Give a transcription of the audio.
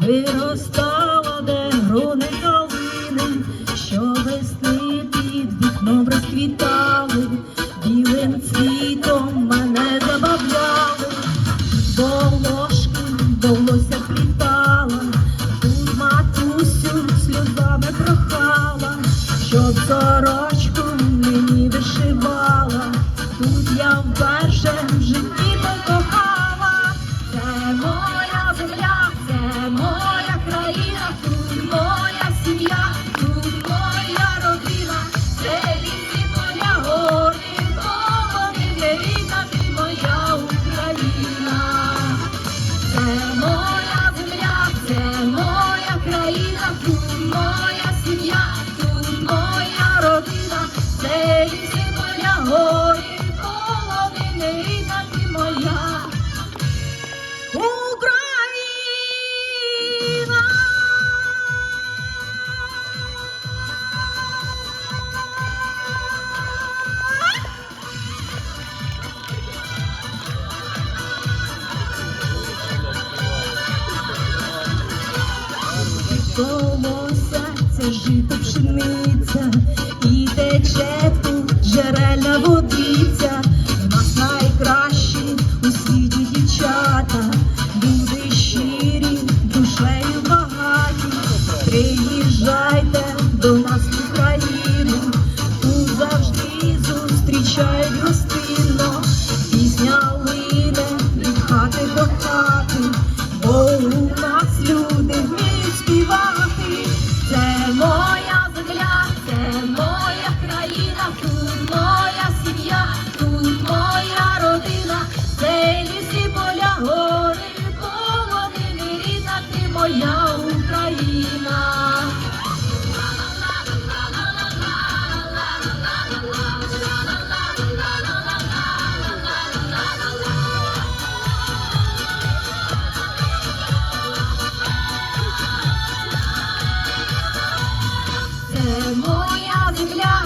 Виростала, де грони калини, що весни під вікном розквітала. колосаться, жито пшениця, і тече тут джерельна водиця, в нас найкращі у світі дівчата, люди щирі, душею багаті, приїжджайте до нас в Україну, тут завжди зустрічають гостинно, пісня лине від хати. Бо у нас люди співати, це моя земля, це моя країна. моя земля.